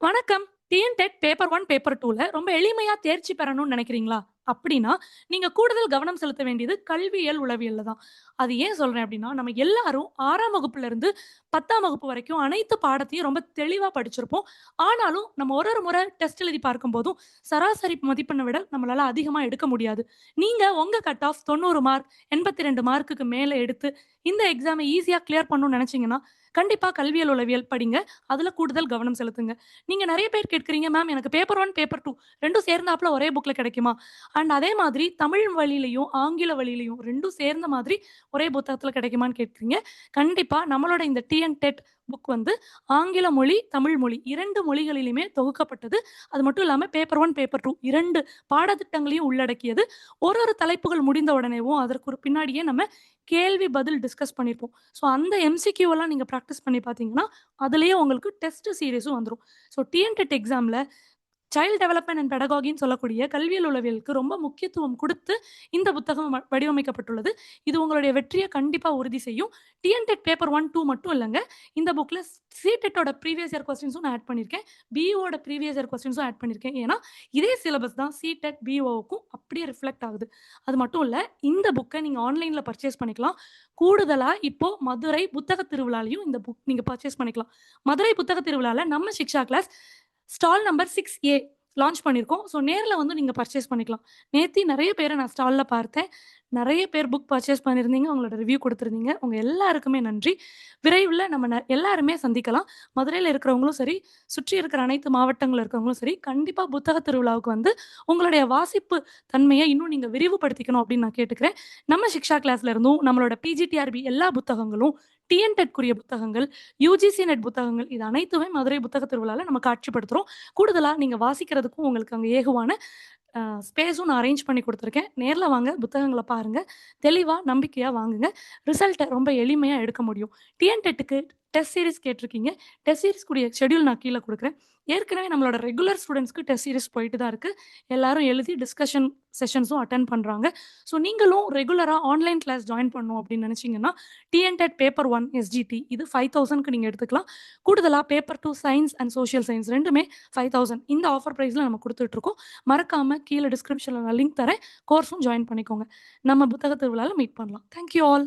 வணக்கம். TN-dead paper one paper டூல ரொம்ப எளிமையா தேர்ச்சி பெறணும்னு நினைக்கிறீங்களா? அப்படின்னா, நீங்க கூடுதல் கவனம் செலுத்த வேண்டியது கல்வியியல் உளவியல் தான். அது ஏன் சொல்றேன் அப்படின்னா, நம்ம எல்லாரும் ஆறாம் வகுப்புல இருந்து 10ஆம் வகுப்பு வரைக்கும் அனைத்து பாடத்தையும் ரொம்ப தெளிவா படிச்சிருப்போம். ஆனாலும் நம்ம ஒரு ஒரு முறை டெஸ்ட் எழுதி பார்க்கும்போதும், சராசரி மதிப்பெண்ணை விட நம்மளால அதிகமா எடுக்க முடியாது. நீங்க உங்க கட் ஆஃப் 90 மார்க், 82 மார்க்குக்கு மேல எடுத்து, இந்த எக்ஸாமை ஈஸியா கிளியர் பண்ணணும்னு நினைச்சீங்கன்னா, கண்டிப்பாக கல்வியல் உளவியல் படிங்க. அதில் கூடுதல் கவனம் செலுத்துங்க. நீங்கள் நிறைய பேர் கேட்குறீங்க மேம் எனக்கு பேப்பர் ஒன் பேப்பர் டூ ரெண்டும் சேர்ந்தாப்புல ஒரே புக்கில் கிடைக்குமா? அண்ட் அதே மாதிரி தமிழ் வழியிலையும் ஆங்கில வழியிலையும் ரெண்டும் சேர்ந்த மாதிரி ஒரே புத்தகத்தில் கிடைக்குமான்னு கேட்குறீங்க கண்டிப்பாக நம்மளோட இந்த டிஎன்-டெட் புக் வந்து ஆங்கில மொழி, தமிழ் மொழி இரண்டு மொழிகளிலுமே தொகுக்கப்பட்டது. அது மட்டும் இல்லாமல் பேப்பர் ஒன் பேப்பர் 2 2 பாடத்திட்டங்களையும் உள்ளடக்கியது. ஒரு ஒரு தலைப்புகள் முடிந்த உடனேவும், அதற்கு ஒரு பின்னாடியே நம்ம கேள்வி பதில் டிஸ்கஸ் பண்ணியிருப்போம். ஸோ அந்த எம்சிக்யூவெல்லாம் நீங்கள் ப்ராக்டிஸ் பண்ணி பார்த்தீங்கன்னா, அதுலேயே உங்களுக்கு டெஸ்ட் சீரீஸும் வந்துடும் ஸோ டிஎன்டெட் எக்ஸாமில் சைல்ட் டெவலப்மெண்ட் அண்ட் பெடகாகின்னு சொல்லக்கூடிய கல்வியல் உளவியலுக்கு ரொம்ப முக்கியத்துவம் கொடுத்து இந்த புத்தகம் வ வடிவமைக்கப்பட்டுள்ளது. இது உங்களுடைய வெற்றியை கண்டிப்பாக உறுதி செய்யும். டிஎன்டெட் பேப்பர் 1, 2 மட்டும் இல்லைங்க இந்த புக்கில் சிடெட்டோட ப்ரீவியஸ் இயர் கொஸ்டின்ஸும் நான் ஆட் பண்ணியிருக்கேன். பிஇஓட ப்ரீவியஸ் இயர் கொஸ்டின்ஸும் ஆட் பண்ணியிருக்கேன். ஏன்னா, இதே சிலபஸ் தான் சிடெட், பிஓவுக்கும் அப்படியே ரிஃப்ளெக்ட் ஆகுது. அது மட்டும் இல்லை இந்த புக்கை நீங்கள் ஆன்லைனில் பர்ச்சேஸ் பண்ணிக்கலாம். கூடுதலாக இப்போ மதுரை புத்தக திருவிழாலையும் இந்த புக் நீங்கள் பர்ச்சேஸ் பண்ணிக்கலாம். மதுரை புத்தக திருவிழாவில் நம்ம Shiksha class stall number six A launch பண்ணியிருக்கோம். ஸோ நேரில் வந்து நீங்கள் பர்ச்சேஸ் பண்ணிக்கலாம். நேத்தி நிறைய பேரை நான் ஸ்டாலில் பார்த்தேன். நிறைய பேர் புக் பர்ச்சேஸ் பண்ணியிருந்தீங்க. உங்களோட ரிவ்யூ கொடுத்துருந்தீங்க உங்கள் எல்லாருக்குமே நன்றி. விரைவில் நம்ம ந எல்லாருமே சந்திக்கலாம். மதுரையில் இருக்கிறவங்களும் சரி, சுற்றி இருக்கிற அனைத்து மாவட்டங்களில் இருக்கிறவங்களும் சரி, கண்டிப்பாக புத்தக திருவிழாவுக்கு வந்து உங்களுடைய வாசிப்பு தன்மையை இன்னும் நீங்கள் விரிவுபடுத்திக்கணும் அப்படின்னு நான் கேட்டுக்கிறேன். நம்ம சிக்ஷா கிளாஸ்ல இருந்தும் நம்மளோட பிஜிடிஆர்பி எல்லா புத்தகங்களும், டிஎன்டெட்குரிய புத்தகங்கள், யூஜிசி நெட் புத்தகங்கள் இது அனைத்துமே மதுரை புத்தக திருவிழாவில் நம்ம காட்சிப்படுத்துகிறோம் கூடுதலாக நீங்கள் வாசிக்கிறதுக்கும் உங்களுக்கு அங்கே ஏகுவான ஸ்பேஸும் நான் அரேஞ்ச் பண்ணி கொடுத்துருக்கேன் நேரில் வாங்க, புத்தகங்களை பாருங்கள் தெளிவாக நம்பிக்கையாக வாங்குங்க. ரிசல்ட்டை ரொம்ப எளிமையாக எடுக்க முடியும். டிஎன்டெட்டுக்கு டெஸ்ட் சீரிஸ் கேட்டிருக்கீங்க. டெஸ்ட் சீரிஸ்க்குரிய ஷெட்யூல் நான் கீழே கொடுக்குறேன் ஏற்கனவே நம்மளோட ரெகுலர் ஸ்டூடெண்ட்ஸ்க்கு டெஸ்ட் சீரிஸ் போயிட்டு தான் இருக்குது எல்லாரும் எழுதி டிஸ்கஷன் செஷன்ஸும் அட்டன் பண்ணுறாங்க ஸோ நீங்களும் ரெகுலராக ஆன்லைன் கிளாஸ் ஜாயின் பண்ணணும் அப்படின்னு நினச்சிங்கன்னா டிஎன்டெட் பேப்பர் ஒன் எஸ்ஜிடி இது ஃபைவ் தௌசண்ட்க்கு நீங்கள் எடுத்துக்கலாம். கூடுதலாக paper two science and social science ரெண்டுமே ஃபைவ் தௌசண்ட் இந்த ஆஃபர் ப்ரைஸில் நம்ம கொடுத்துட்ருக்கோம் மறக்காமல் கீழே டிஸ்கிரிப்ஷனில் நான் லிங்க் தரேன். கோர்ஸும் ஜாயின் பண்ணிக்கோங்க. நம்ம புத்தக திருவிழாவில் மீட் பண்ணலாம். Thank you all.